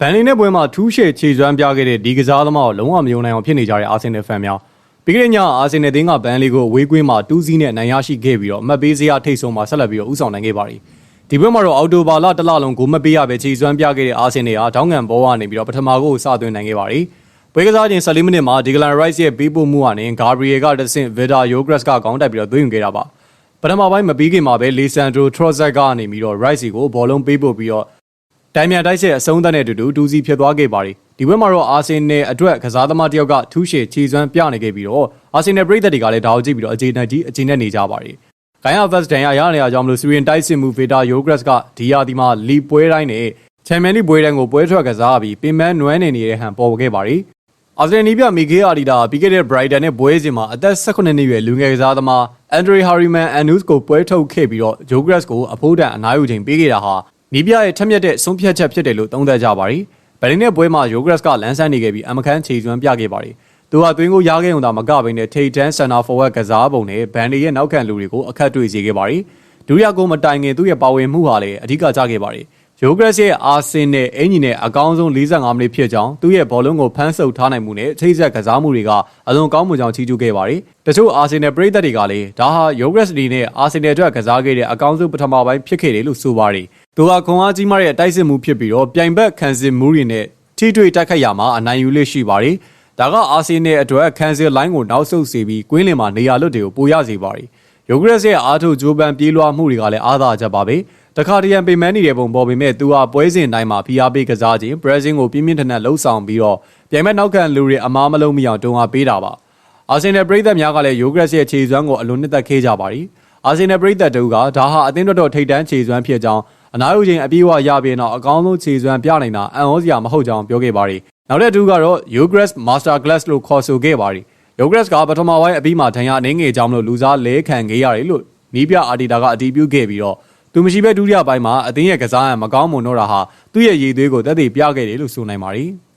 ဘန်လီနဲ့ပွဲမှာထူးရှည်ခြေစွမ်းပြခဲ့တဲ့ဒီကစားသမားကိုလုံးဝမယုံနိုင်အောင်ဖြစ်နေကြတဲ့အာဆင်နယ်ဖန်များပြီးခဲ့တဲ့ညအာဆင်နယ်တင်းကဘန်လီကိုဝေးကွင်းမှာတူးစီးနဲ့နိုင်ရရှိခဲ့ပြီးတော့အမှတ်ပေးစရာထိတ်ဆုံးမှာဆက်လက်ပြီးတော့ဥဆောင်နိုင်ခဲ့ပါတယ်ဒီပွဲမှာတော့အော်တိုဘာလတစ်လလုံးကိုမပေးရပဲခြေစွမ်းပြခဲ့တဲ့အာဆင်နယ်ဟာတောင်းငံဘောကနေပြီးတော့ပထမကိုစသွင်းနိုင်ခဲ့ပါတယ်ပွဲကစားချိန်14မိနစ်မှာဒီဂလန်ရိုက်စ်ရဲ့ပေးပို့မှုကနေဂါဘရီယယ်ကတဆင့်ဗီဒါယိုဂရက်စ်ကခေါင်းတက်ပြီးတော့သွင်းယူခဲ့တာပါပထမပိုင်းမပြီးခင်မှာပဲလီဆန်ဒရိုထရော့ဇက်ကနေပြီးတော့ရိုက်စီကိုဘောလုံးပေးပို့ပြီးတော့ တိုင်မြန်တိုက်ဆက်အဆုံးသတ်တဲ့တူတူတူစီဖြစ်သွားခဲ့ပါတယ်ဒီဘက်မှာတော့အာဆင်နယ်အတွက်ကစားသမားတစ်ယောက်ကထူးရှည်ခြေစွမ်းပြနေခဲ့ပြီးတော့အာဆင်နယ်ပရိသတ်တွေကလည်းဒါကိုကြည့်ပြီးတော့အခြေအနေကြီးအခြေအနေနေကြပါတယ်ဂိုင်းယာဗတ်ဒန်ရရနေရကြောင်းမလို့စီရီယန်တိုက်စစ်မှုဗေတာယိုဂရက်စ်ကဒီယာဒီမှာလီပွဲတိုင်းနဲ့ချန်ပီယံလိပွဲတိုင်းကိုပွဲထွက်ကစားပြီးပင်မနွမ်းနေနေတဲ့ဟန်ပေါ်ခဲ့ပါတယ်အာဆင်နီပြမီဂေအာဒီတာပြီးခဲ့တဲ့ Brighton နဲ့ပွဲစဉ်မှာအသက်18နှစ်ရွယ်လူငယ်ကစားသမားအန်ဒရီဟာရီမန်အန်နုစ်ကိုပွဲထုတ်ခဲ့ပြီးတော့ဂျိုဂရက်စ်ကိုအဖိုးတန်အနားယူချိန်ပေးခဲ့တာဟာ နီးပြရဲ့ထက်မြက်တဲ့ဆုံးဖြတ်ချက်ဖြစ်တယ်လို့သုံးသပ်ကြပါတယ်။ဗလင်းနဲ့ပွဲမှာယိုဂရက်စ်ကလမ်းဆန်းနေခဲ့ပြီးအမခန်းခြေစွမ်းပြခဲ့ပါတယ်။သူဟာသွင်းကိုရားခဲ့ုံသာမကဘဲနဲ့ထိတ်တန်းဆန်နာဖော်ဝက်ကစားပုံနဲ့ဘန်ဒီရဲ့နောက်ခံလူတွေကိုအခက်တွေ့စေခဲ့ပါတယ်။ဒုတိယဂိုးမတိုင်ခင်သူ့ရဲ့ပါဝင်မှုဟာလည်းအဓိကကျခဲ့ပါတယ်။ယိုဂရက်စ်ရဲ့အာဆင်နဲ့အင်ဂျီနဲ့အကောင်းဆုံး45မိနစ်ဖြစ်ကြောင်းသူ့ရဲ့ဘောလုံးကိုဖမ်းဆုပ်ထားနိုင်မှုနဲ့ချိတ်ဆက်ကစားမှုတွေကအလွန်ကောင်းမှုကြောင့်ချီးကျူးခဲ့ပါတယ်။တချို့အာဆင်နယ်ပရိသတ်တွေကလည်းဒါဟာယိုဂရက်စ်ဒီနဲ့အာဆင်နယ်အတွက်ကစားခဲ့တဲ့အကောင်းဆုံးပထမပိုင်းဖြစ်ခဲ့တယ်လို့ဆိုပါတယ်။ သူဟာခွန်အားကြီးမားတဲ့တိုက်စစ်မှုဖြစ်ပြီးတော့ပြိုင်ဘက်ခံစစ်မှုတွေနဲ့ထိတွေ့တိုက်ခိုက်ရမှာအနိုင်ယူလေ့ရှိပါတယ်။ဒါကအာဆင်နယ်အတွက်ခံစစ်လိုင်းကိုနောက်ဆုတ်စေပြီးကွင်းလင်မှာနေရာလွတ်တွေကိုပိုရစေပါတယ်။ယိုဂရက်စ်ရဲ့အားထုတ်ဂျိုးပန်ပြေးလွှားမှုတွေကလည်းအားသာချက်ပါပဲ။တခါတရံပိန်မန်းနေတဲ့ပုံပေါ်ပေမဲ့သူဟာပွဲစဉ်တိုင်းမှာဖိအားပေးကစားခြင်းဘရက်ဇင်းကိုပြင်းပြင်းထန်ထန်လှုပ်ဆောင်ပြီးတော့ပြိုင်ဘက်နောက်ခံလူတွေအမားမလုံးမိအောင်တွန်းအားပေးတာပါအာဆင်နယ်ပရိသတ်များကလည်းယိုဂရက်စ်ရဲ့ခြေစွမ်းကိုအလွန်နှစ်သက်ခဲ့ကြပါသည်အာဆင်နယ်ပရိသတ်တို့ကဒါဟာအသင်းတော်တော်ထိတ်တန်းခြေစွမ်းဖြစ်ကြောင်း အနားယူခြင်းအပြေးအဝရပြီးတော့အကောင်းဆုံးခြေစွမ်းပြနိုင်တာအံ့ဩစရာမဟုတ်ကြောင်းပြောခဲ့ပါတယ်နောက်တဲ့သူကတော့ Yogres Master Class လို့ခေါ်ဆိုခဲ့ပါတယ် Yogres ကပထမပိုင်းအပြီးမှာဒဏ်ရာအနေငယ်ကြောင်းလို့လူစားလဲခံခဲ့ရတယ်လို့နီးပြအာဒီတာကအတည်ပြုခဲ့ပြီးတော့သူမရှိဘဲဒုတိယပိုင်းမှာအသင်းရဲ့ကစားရန်မကောင်းမွန်တော့တာဟာသူ့ရဲ့ရည်သွေးကိုတက်တည်ပြခဲ့တယ်လို့ဆိုနိုင်ပါတယ်။